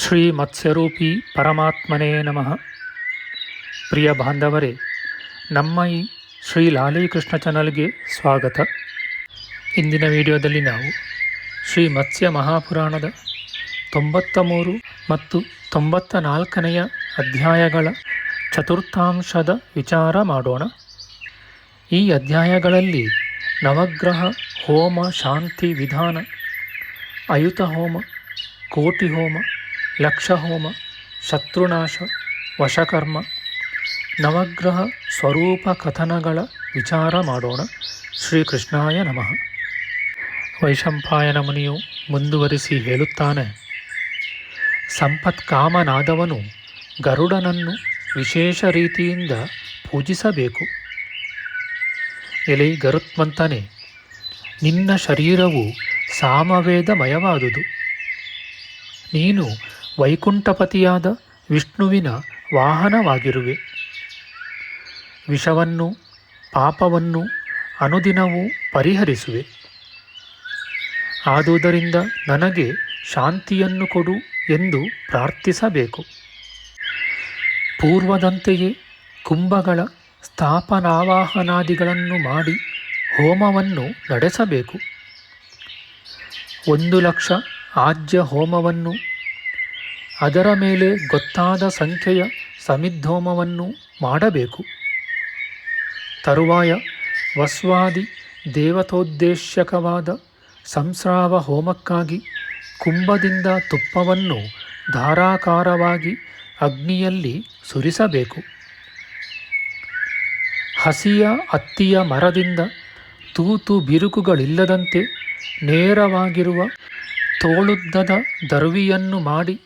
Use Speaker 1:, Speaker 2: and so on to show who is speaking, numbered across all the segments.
Speaker 1: ಶ್ರೀ ಮತ್ಸ್ಯರೂಪಿ ಪರಮಾತ್ಮನೇ ನಮಃ. ಪ್ರಿಯ ಬಾಂಧವರೇ, ನಮ್ಮ ಈ ಶ್ರೀ ಲಾಲೀಕೃಷ್ಣ ಚಾನಲ್ಗೆ ಸ್ವಾಗತ. ಇಂದಿನ ವಿಡಿಯೋದಲ್ಲಿ ನಾವು ಶ್ರೀ ಮತ್ಸ್ಯ ಮಹಾಪುರಾಣದ ತೊಂಬತ್ತ ಮೂರು ಮತ್ತು ತೊಂಬತ್ತ ನಾಲ್ಕನೆಯ ಅಧ್ಯಾಯಗಳ ಚತುರ್ಥಾಂಶದ ವಿಚಾರ ಮಾಡೋಣ. ಈ ಅಧ್ಯಾಯಗಳಲ್ಲಿ ನವಗ್ರಹ, ಹೋಮ, ಶಾಂತಿ, ವಿಧಾನ ಅಯುತ ಹೋಮ ಕೋಟಿ ಹೋಮ ಲಕ್ಷ ಹೋಮ ಶತ್ರುನಾಶ, ವಶಕರ್ಮ, ನವಗ್ರಹ ಸ್ವರೂಪ ಕಥನಗಳ ವಿಚಾರ ಮಾಡೋಣ. ಶ್ರೀಕೃಷ್ಣಾಯ ನಮಃ. ವೈಶಂಪಾಯನ ಮುನಿಯು ಮುಂದುವರಿಸಿ ಹೇಳುತ್ತಾನೆ. ಸಂಪತ್ಕಾಮನಾದವನು ಗರುಡನನ್ನು ವಿಶೇಷ ರೀತಿಯಿಂದ ಪೂಜಿಸಬೇಕು. ಎಲೆ ಗರುತ್ಮಂತನೆ, ನಿನ್ನ ಶರೀರವು ಸಾಮವೇದಮಯವಾದುದು. ನೀನು ವೈಕುಂಠಪತಿಯಾದ ವಿಷ್ಣುವಿನ ವಾಹನವಾಗಿರುವೆ. ವಿಷವನ್ನು, ಪಾಪವನ್ನು ಅನುದಿನವೂ ಪರಿಹರಿಸುವೆ. ಆದುದರಿಂದ ನನಗೆ ಶಾಂತಿಯನ್ನು ಕೊಡು ಎಂದು ಪ್ರಾರ್ಥಿಸಬೇಕು. ಪೂರ್ವದಂತೆಯೇ ಕುಂಭಗಳ ಸ್ಥಾಪನಾವಾಹನಾದಿಗಳನ್ನು ಮಾಡಿ ಹೋಮವನ್ನು ನಡೆಸಬೇಕು. ಒಂದು ಲಕ್ಷ ಆಜ್ಯ ಹೋಮವನ್ನು ಅದರ ಮೇಲೆ ಗೊತ್ತಾದ ಸಂಖ್ಯೆಯ ಸಮಿದ್ಧೋಮವನ್ನು ಮಾಡಬೇಕು. ತರುವಾಯ ವಸ್ವಾದಿ ದೇವತೋದ್ದೇಶಕವಾದ ಸಂಸ್ರಾವ ಹೋಮಕ್ಕಾಗಿ ಕುಂಭದಿಂದ ತುಪ್ಪವನ್ನು ಧಾರಾಕಾರವಾಗಿ ಅಗ್ನಿಯಲ್ಲಿ ಸುರಿಸಬೇಕು. ಹಸಿಯ ಅತ್ತಿಯ ಮರದಿಂದ ತೂತು ಬಿರುಕುಗಳಿಲ್ಲದಂತೆ ನೇರವಾಗಿರುವ ತೋಳುದ್ದದ ದರ್ವಿಯನ್ನು ಮಾಡಿ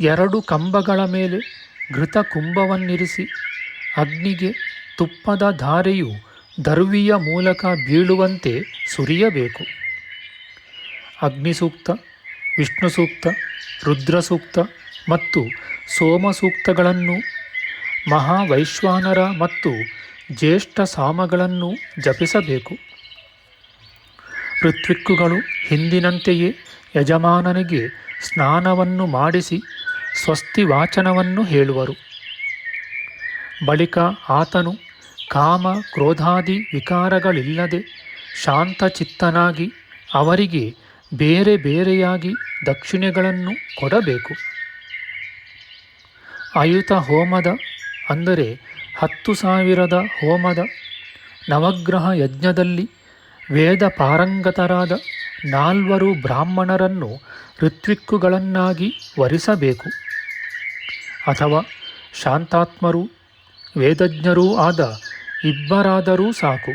Speaker 1: ಎರಡು ಕಂಬಗಳ ಮೇಲೆ ಘೃತ ಕುಂಭವನ್ನಿರಿಸಿ ಅಗ್ನಿಗೆ ತುಪ್ಪದ ಧಾರೆಯು ದರ್ವಿಯ ಮೂಲಕ ಬೀಳುವಂತೆ ಸುರಿಯಬೇಕು. ಅಗ್ನಿಸೂಕ್ತ ವಿಷ್ಣು ಸೂಕ್ತ ರುದ್ರಸೂಕ್ತ ಮತ್ತು ಸೋಮಸೂಕ್ತಗಳನ್ನು, ಮಹಾವೈಶ್ವಾನರ ಮತ್ತು ಜ್ಯೇಷ್ಠ ಸಾಮಗಳನ್ನು ಜಪಿಸಬೇಕು. ಋತ್ವಿಕ್ಕುಗಳು ಹಿಂದಿನಂತೆಯೇ ಯಜಮಾನನಿಗೆ ಸ್ನಾನವನ್ನು ಮಾಡಿಸಿ ಸ್ವಸ್ತಿ ವಾಚನವನ್ನು ಹೇಳುವರು. ಬಳಿಕ ಆತನು ಕಾಮ ಕ್ರೋಧಾದಿ ವಿಕಾರಗಳಿಲ್ಲದೆ ಶಾಂತಚಿತ್ತನಾಗಿ ಅವರಿಗೆ ಬೇರೆ ಬೇರೆಯಾಗಿ ದಕ್ಷಿಣೆಗಳನ್ನು ಕೊಡಬೇಕು. ಅಯುತ ಹೋಮದ ಅಂದರೆ ಹತ್ತು ಸಾವಿರದ ಹೋಮದ ನವಗ್ರಹ ಯಜ್ಞದಲ್ಲಿ ವೇದ ಪಾರಂಗತರಾದ ನಾಲ್ವರು ಬ್ರಾಹ್ಮಣರನ್ನು ಋತ್ವಿಕ್ಕುಗಳನ್ನಾಗಿ ವರಿಸಬೇಕು. ಅಥವಾ ಶಾಂತಾತ್ಮರೂ, ವೇದಜ್ಞರೂ ಆದ ಇಬ್ಬರಾದರೂ ಸಾಕು.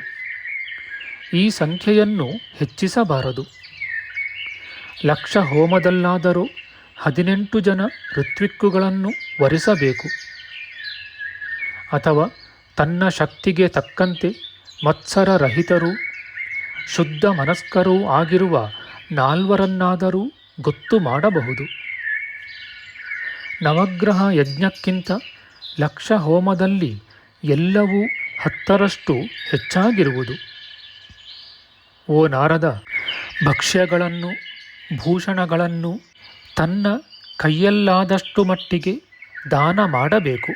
Speaker 1: ಈ ಸಂಖ್ಯೆಯನ್ನು ಹೆಚ್ಚಿಸಬಾರದು. ಲಕ್ಷ ಹೋಮದಲ್ಲಾದರೂ ಹದಿನೆಂಟು ಜನ ಋತ್ವಿಕ್ಕುಗಳನ್ನು ವರಿಸಬೇಕು. ಅಥವಾ ತನ್ನ ಶಕ್ತಿಗೆ ತಕ್ಕಂತೆ ಮತ್ಸರ ರಹಿತರೂ ಶುದ್ಧ ಮನಸ್ಕರೂ ಆಗಿರುವ ನಾಲ್ವರನ್ನಾದರೂ ಗೊತ್ತು ಮಾಡಬಹುದು. ನವಗ್ರಹ ಯಜ್ಞಕ್ಕಿಂತ ಲಕ್ಷ ಹೋಮದಲ್ಲಿ ಎಲ್ಲವೂ ಹತ್ತರಷ್ಟು ಹೆಚ್ಚಾಗಿರುವುದು. ಓ ನಾರದ, ಭಕ್ಷ್ಯಗಳನ್ನು, ಭೂಷಣಗಳನ್ನು ತನ್ನ ಕೈಯಲ್ಲಾದಷ್ಟು ಮಟ್ಟಿಗೆ ದಾನ ಮಾಡಬೇಕು.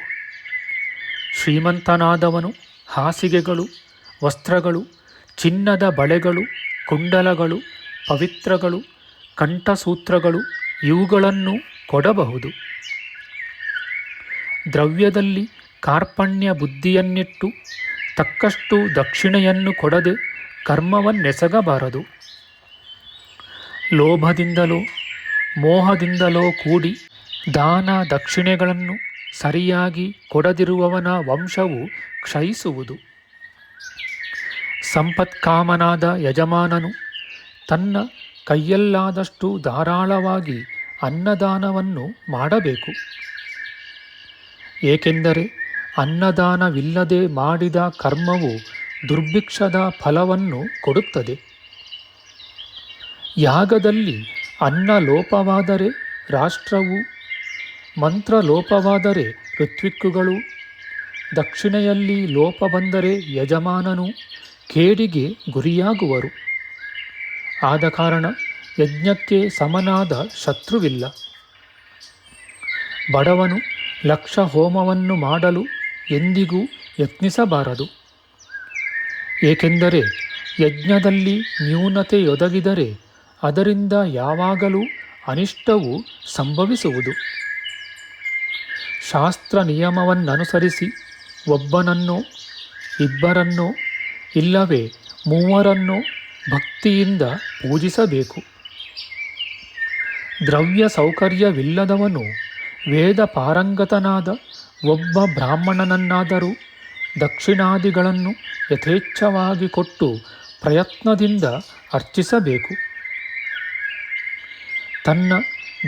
Speaker 1: ಶ್ರೀಮಂತನಾದವನು ಹಾಸಿಗೆಗಳು, ವಸ್ತ್ರಗಳು, ಚಿನ್ನದ ಬಳೆಗಳು, ಕುಂಡಲಗಳು, ಪವಿತ್ರಗಳು ಕಂಠಸೂತ್ರಗಳು ಇವುಗಳನ್ನು ಕೊಡಬಹುದು. ದ್ರವ್ಯದಲ್ಲಿ ಕಾರ್ಪಣ್ಯ ಬುದ್ಧಿಯನ್ನಿಟ್ಟು ತಕ್ಕಷ್ಟು ದಕ್ಷಿಣೆಯನ್ನು ಕೊಡದೆ ಕರ್ಮವನ್ನೆಸಗಬಾರದು. ಲೋಭದಿಂದಲೋ ಮೋಹದಿಂದಲೋ ಕೂಡಿ ದಾನ ದಕ್ಷಿಣೆಗಳನ್ನು ಸರಿಯಾಗಿ ಕೊಡದಿರುವವನ ವಂಶವು ಕ್ಷಯಿಸುವುದು. ಸಂಪತ್ಕಾಮನಾದ ಯಜಮಾನನು ತನ್ನ ಕೈಯಲ್ಲಾದಷ್ಟು ಧಾರಾಳವಾಗಿ ಅನ್ನದಾನವನ್ನು ಮಾಡಬೇಕು. ಏಕೆಂದರೆ ಅನ್ನದಾನವಿಲ್ಲದೆ ಮಾಡಿದ ಕರ್ಮವು ದುರ್ಭಿಕ್ಷದ ಫಲವನ್ನು ಕೊಡುತ್ತದೆ. ಯಾಗದಲ್ಲಿ ಅನ್ನ ಲೋಪವಾದರೆ ರಾಷ್ಟ್ರವು ಮಂತ್ರ ಲೋಪವಾದರೆ ಋತ್ವಿಕ್ಕುಗಳು, ದಕ್ಷಿಣೆಯಲ್ಲಿ ಲೋಪ ಬಂದರೆ ಯಜಮಾನನು, ಕೇಡಿಗೆ ಗುರಿಯಾಗುವರು. ಆದ ಕಾರಣ ಯಜ್ಞಕ್ಕೆ ಸಮನಾದ ಶತ್ರುವಿಲ್ಲ. ಬಡವನು ಲಕ್ಷ ಹೋಮವನ್ನು ಮಾಡಲು ಎಂದಿಗೂ ಯತ್ನಿಸಬಾರದು. ಏಕೆಂದರೆ ಯಜ್ಞದಲ್ಲಿ ನ್ಯೂನತೆಯೊದಗಿದರೆ ಅದರಿಂದ ಯಾವಾಗಲೂ ಅನಿಷ್ಟವು ಸಂಭವಿಸುವುದು. ಶಾಸ್ತ್ರ ನಿಯಮವನ್ನನುಸರಿಸಿ ಒಬ್ಬನನ್ನೋ ಇಬ್ಬರನ್ನೋ ಇಲ್ಲವೇ ಮೂವರನ್ನೋ ಭಕ್ತಿಯಿಂದ ಪೂಜಿಸಬೇಕು. ದ್ರವ್ಯ ಸೌಕರ್ಯವಿಲ್ಲದವನು ವೇದ ಪಾರಂಗತನಾದ ಒಬ್ಬ ಬ್ರಾಹ್ಮಣನನ್ನಾದರೂ ದಕ್ಷಿಣಾದಿಗಳನ್ನು ಯಥೇಚ್ಛವಾಗಿ ಕೊಟ್ಟು ಪ್ರಯತ್ನದಿಂದ ಅರ್ಚಿಸಬೇಕು. ತನ್ನ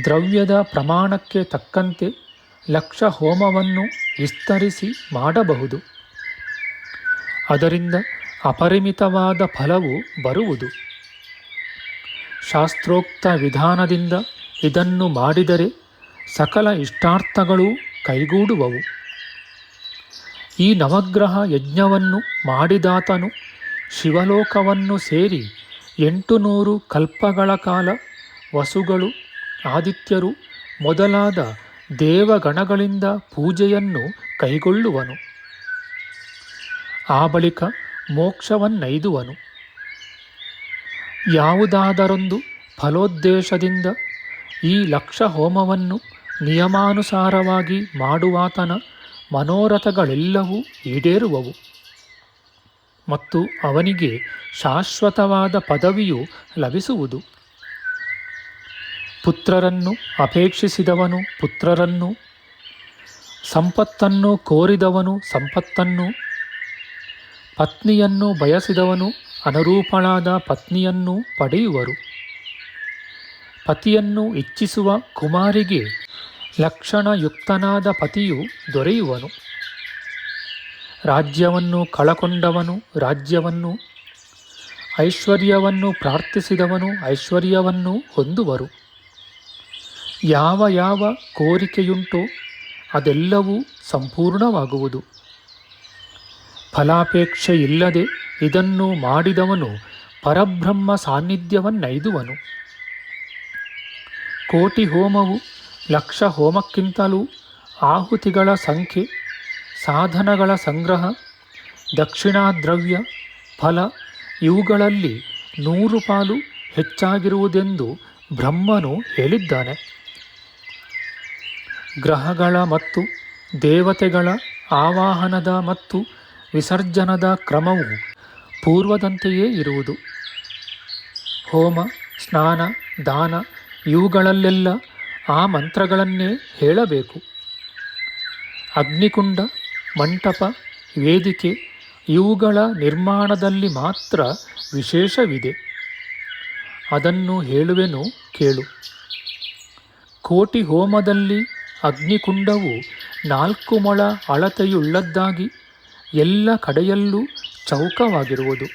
Speaker 1: ದ್ರವ್ಯದ ಪ್ರಮಾಣಕ್ಕೆ ತಕ್ಕಂತೆ ಲಕ್ಷ ಹೋಮವನ್ನು ವಿಸ್ತರಿಸಿ ಮಾಡಬಹುದು. ಅದರಿಂದ ಅಪರಿಮಿತವಾದ ಫಲವು ಬರುವುದು. ಶಾಸ್ತ್ರೋಕ್ತ ವಿಧಾನದಿಂದ ಇದನ್ನು ಮಾಡಿದರೆ ಸಕಲ ಇಷ್ಟಾರ್ಥಗಳೂ ಕೈಗೂಡುವವು. ಈ ನವಗ್ರಹ ಯಜ್ಞವನ್ನು ಮಾಡಿದಾತನು ಶಿವಲೋಕವನ್ನು ಸೇರಿ ಎಂಟು ನೂರು ಕಲ್ಪಗಳ ಕಾಲ ವಸುಗಳು, ಆದಿತ್ಯರು ಮೊದಲಾದ ದೇವಗಣಗಳಿಂದ ಪೂಜೆಯನ್ನು ಕೈಗೊಳ್ಳುವನು. ಆ ಬಳಿಕ ಮೋಕ್ಷವನ್ನೈದುವನು. ಯಾವುದಾದರೊಂದು ಫಲೋದ್ದೇಶದಿಂದ ಈ ಲಕ್ಷ ಹೋಮವನ್ನು ನಿಯಮಾನುಸಾರವಾಗಿ ಮಾಡುವಾತನ ಮನೋರಥಗಳೆಲ್ಲವೂ ಈಡೇರುವವು. ಮತ್ತು ಅವನಿಗೆ ಶಾಶ್ವತವಾದ ಪದವಿಯು ಲಭಿಸುವುದು. ಪುತ್ರರನ್ನು ಅಪೇಕ್ಷಿಸಿದವನು ಪುತ್ರರನ್ನು, ಸಂಪತ್ತನ್ನು ಕೋರಿದವನು ಸಂಪತ್ತನ್ನು ಪತ್ನಿಯನ್ನು ಬಯಸಿದವನು ಅನುರೂಪಳಾದ ಪತ್ನಿಯನ್ನು ಪಡೆಯುವರು. ಪತಿಯನ್ನು ಇಚ್ಛಿಸುವ ಕುಮಾರಿಗೆ ಲಕ್ಷಣಯುಕ್ತನಾದ ಪತಿಯು ದೊರೆಯುವನು. ರಾಜ್ಯವನ್ನು ಕಳಕೊಂಡವನು ರಾಜ್ಯವನ್ನು, ಐಶ್ವರ್ಯವನ್ನು ಪ್ರಾರ್ಥಿಸಿದವನು ಐಶ್ವರ್ಯವನ್ನು ಹೊಂದುವರು. ಯಾವ ಯಾವ ಕೋರಿಕೆಯುಂಟೋ ಅದೆಲ್ಲವೂ ಸಂಪೂರ್ಣವಾಗುವುದು. ಫಲಾಪೇಕ್ಷೆ ಇಲ್ಲದೆ ಇದನ್ನು ಮಾಡಿದವನು ಪರಬ್ರಹ್ಮ ಸಾನ್ನಿಧ್ಯವನ್ನೈದುವನು. ಕೋಟಿ ಹೋಮವು ಲಕ್ಷ ಹೋಮಕ್ಕಿಂತಲೂ ಆಹುತಿಗಳ ಸಂಖ್ಯೆ, ಸಾಧನಗಳ ಸಂಗ್ರಹ, ದಕ್ಷಿಣಾದ್ರವ್ಯ, ಫಲ ಇವುಗಳಲ್ಲಿ ನೂರು ಪಾಲು ಹೆಚ್ಚಾಗಿರುವುದೆಂದು ಬ್ರಹ್ಮನು ಹೇಳಿದ್ದಾನೆ. ಗ್ರಹಗಳ ಮತ್ತು ದೇವತೆಗಳ ಆವಾಹನದ ಮತ್ತು ವಿಸರ್ಜನದ ಕ್ರಮವು ಪೂರ್ವದಂತೆಯೇ ಇರುವುದು. ಹೋಮ, ಸ್ನಾನ, ದಾನ ಇವುಗಳಲ್ಲೆಲ್ಲ ಆ ಮಂತ್ರಗಳನ್ನೇ ಹೇಳಬೇಕು. ಅಗ್ನಿಕುಂಡ, ಮಂಟಪ, ವೇದಿಕೆ ಇವುಗಳ ನಿರ್ಮಾಣದಲ್ಲಿ ಮಾತ್ರ ವಿಶೇಷವಿದೆ. ಅದನ್ನು ಹೇಳುವೆನು ಕೇಳು. ಕೋಟಿ ಹೋಮದಲ್ಲಿ ಅಗ್ನಿಕುಂಡವು ನಾಲ್ಕು ಮೊಳ ಅಳತೆಯುಳ್ಳದ್ದಾಗಿ ಎಲ್ಲ ಕಡೆಯಲ್ಲೂ ಚೌಕವಾಗಿರುವುದು.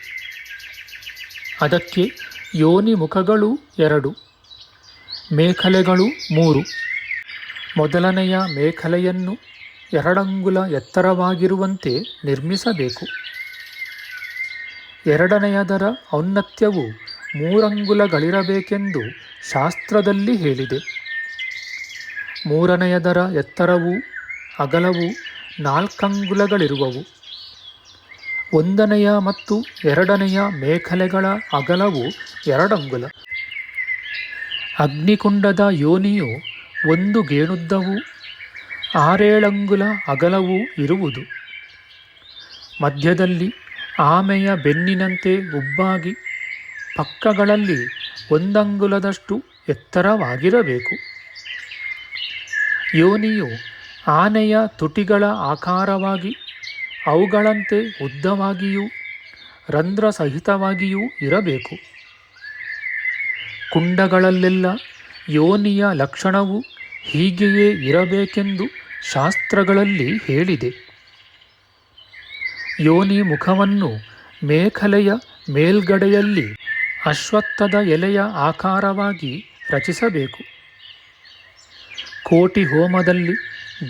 Speaker 1: ಅದಕ್ಕೆ ಯೋನಿ ಮುಖಗಳು ಎರಡು, ಮೇಖಲೆಗಳು ಮೂರು. ಮೊದಲನೆಯ ಮೇಖಲೆಯನ್ನು ಎರಡಂಗುಲ ಎತ್ತರವಾಗಿರುವಂತೆ ನಿರ್ಮಿಸಬೇಕು. ಎರಡನೆಯದರ ಔನ್ನತ್ಯವು ಮೂರಂಗುಲಗಳಿರಬೇಕೆಂದು ಶಾಸ್ತ್ರದಲ್ಲಿ ಹೇಳಿದೆ. ಮೂರನೆಯದರ ಎತ್ತರವು ಅಗಲವು ನಾಲ್ಕಂಗುಲಗಳಿರುವವು. ಒಂದನೆಯ ಮತ್ತು ಎರಡನೆಯ ಮೇಖಲೆಗಳ ಅಗಲವು ಎರಡಂಗುಲ. ಅಗ್ನಿಕುಂಡದ ಯೋನಿಯು ಒಂದು ಗೇಣುದ್ದವು, ಆರೇಳಂಗುಲ ಅಗಲವೂ ಇರುವುದು. ಮಧ್ಯದಲ್ಲಿ ಆಮೆಯ ಬೆನ್ನಿನಂತೆ ಉಬ್ಬಾಗಿ ಪಕ್ಕಗಳಲ್ಲಿ ಒಂದಂಗುಲದಷ್ಟು ಎತ್ತರವಾಗಿರಬೇಕು. ಯೋನಿಯು ಆನೆಯ ತುಟಿಗಳ ಆಕಾರವಾಗಿ ಅವುಗಳಂತೆ ಉದ್ದವಾಗಿಯೂ ರಂಧ್ರಸಹಿತವಾಗಿಯೂ ಇರಬೇಕು. ಕುಂಡಗಳಲ್ಲೆಲ್ಲ ಯೋನಿಯ ಲಕ್ಷಣವು ಹೀಗೆಯೇ ಇರಬೇಕೆಂದು ಶಾಸ್ತ್ರಗಳಲ್ಲಿ ಹೇಳಿದೆ. ಯೋನಿ ಮುಖವನ್ನು ಮೇಖಲೆಯ ಮೇಲ್ಗಡೆಯಲ್ಲಿ ಅಶ್ವತ್ಥದ ಎಲೆಯ ಆಕಾರವಾಗಿ ರಚಿಸಬೇಕು. ಕೋಟಿ ಹೋಮದಲ್ಲಿ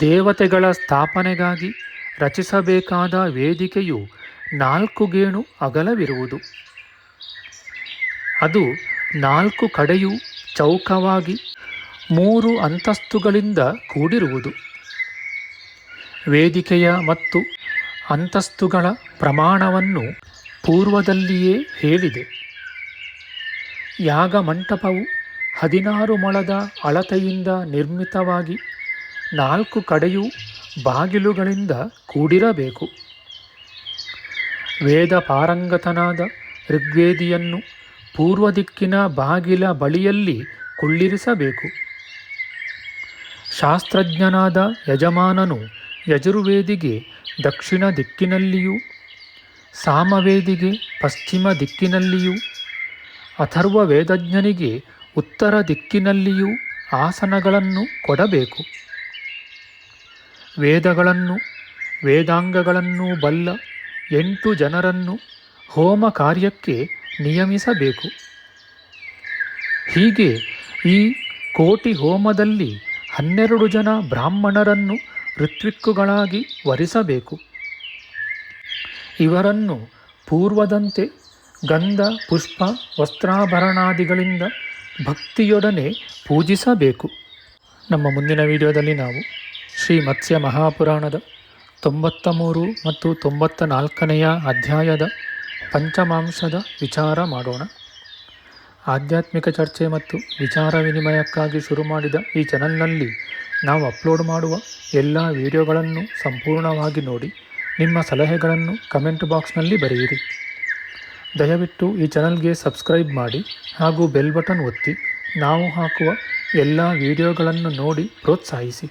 Speaker 1: ದೇವತೆಗಳ ಸ್ಥಾಪನೆಗಾಗಿ ರಚಿಸಬೇಕಾದ ವೇದಿಕೆಯು ನಾಲ್ಕು ಗೇಣು ಅಗಲವಿರುವುದು. ಅದು ನಾಲ್ಕು ಕಡೆಯೂ ಚೌಕವಾಗಿ ಮೂರು ಅಂತಸ್ತುಗಳಿಂದ ಕೂಡಿರುವುದು. ವೇದಿಕೆಯ ಮತ್ತು ಅಂತಸ್ತುಗಳ ಪ್ರಮಾಣವನ್ನು ಪೂರ್ವದಲ್ಲಿಯೇ ಹೇಳಿದೆ. ಯಾಗ ಮಂಟಪವು ಹದಿನಾರು ಮೊಳದ ಅಳತೆಯಿಂದ ನಿರ್ಮಿತವಾಗಿ ನಾಲ್ಕು ಕಡೆಯೂ ಬಾಗಿಲುಗಳಿಂದ ಕೂಡಿರಬೇಕು. ವೇದ ಪಾರಂಗತನಾದ ಋಗ್ವೇದಿಯನ್ನು ಪೂರ್ವ ದಿಕ್ಕಿನ ಬಾಗಿಲ ಬಳಿಯಲ್ಲಿ ಕುಳ್ಳಿರಿಸಬೇಕು. ಶಾಸ್ತ್ರಜ್ಞನಾದ ಯಜಮಾನನು ಯಜುರ್ವೇದಿಗೆ ದಕ್ಷಿಣ ದಿಕ್ಕಿನಲ್ಲಿಯೂ, ಸಾಮವೇದಿಗೆ ಪಶ್ಚಿಮ ದಿಕ್ಕಿನಲ್ಲಿಯೂ ಅಥರ್ವ ವೇದಜ್ಞನಿಗೆ ಉತ್ತರ ದಿಕ್ಕಿನಲ್ಲಿಯೂ ಆಸನಗಳನ್ನು ಕೊಡಬೇಕು. ವೇದಗಳನ್ನು, ವೇದಾಂಗಗಳನ್ನು ಬಲ್ಲ ಎಂಟು ಜನರನ್ನು ಹೋಮ ಕಾರ್ಯಕ್ಕೆ ನಿಯಮಿಸಬೇಕು. ಹೀಗೆ ಈ ಕೋಟಿ ಹೋಮದಲ್ಲಿ ಹನ್ನೆರಡು ಜನ ಬ್ರಾಹ್ಮಣರನ್ನು ಋತ್ವಿಕ್ಕುಗಳಾಗಿ ವರಿಸಬೇಕು. ಇವರನ್ನು ಪೂರ್ವದಂತೆ ಗಂಧ, ಪುಷ್ಪ, ವಸ್ತ್ರಾಭರಣಾದಿಗಳಿಂದ ಭಕ್ತಿಯೊಡನೆ ಪೂಜಿಸಬೇಕು. ನಮ್ಮ ಮುಂದಿನ ವಿಡಿಯೋದಲ್ಲಿ ನಾವು ಶ್ರೀ ಮತ್ಸ್ಯ ಮಹಾಪುರಾಣದ ತೊಂಬತ್ತ ಮೂರು ಮತ್ತು ತೊಂಬತ್ತ ನಾಲ್ಕನೆಯ ಅಧ್ಯಾಯದ ಪಂಚಮಾಂಶದ ವಿಚಾರ ಮಾಡೋಣ. ಆಧ್ಯಾತ್ಮಿಕ ಚರ್ಚೆ ಮತ್ತು ವಿಚಾರ ವಿನಿಮಯಕ್ಕಾಗಿ ಶುರು ಮಾಡಿದ ಈ ಚಾನಲ್ನಲ್ಲಿ ನಾವು ಅಪ್ಲೋಡ್ ಮಾಡುವ ಎಲ್ಲ ವಿಡಿಯೋಗಳನ್ನು ಸಂಪೂರ್ಣವಾಗಿ ನೋಡಿ, ನಿಮ್ಮ ಸಲಹೆಗಳನ್ನು ಕಮೆಂಟ್ ಬಾಕ್ಸ್ನಲ್ಲಿ ಬರೆಯಿರಿ. ದಯವಿಟ್ಟು ಈ ಚಾನಲ್ಗೆ ಸಬ್ಸ್ಕ್ರೈಬ್ ಮಾಡಿ ಹಾಗೂ ಬೆಲ್ ಬಟನ್ ಒತ್ತಿ, ನಾವು ಹಾಕುವ ಎಲ್ಲ ವಿಡಿಯೋಗಳನ್ನು ನೋಡಿ ಪ್ರೋತ್ಸಾಹಿಸಿ.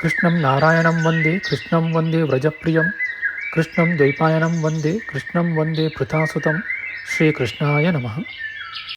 Speaker 1: ಕೃಷ್ಣಂ ನಾರಾಯಣಂ ವಂದೇ ಕೃಷ್ಣಂ ವಂದೇ ವ್ರಜಪ್ರಿಯಂ ಕೃಷ್ಣಂ ದ್ವೈಪಾಯನಂ ವಂದೇ ಕೃಷ್ಣಂ ವಂದೇ ಪೃಥಾಸುತಂ ಶ್ರೀಕೃಷ್ಣಾಯ ನಮಃ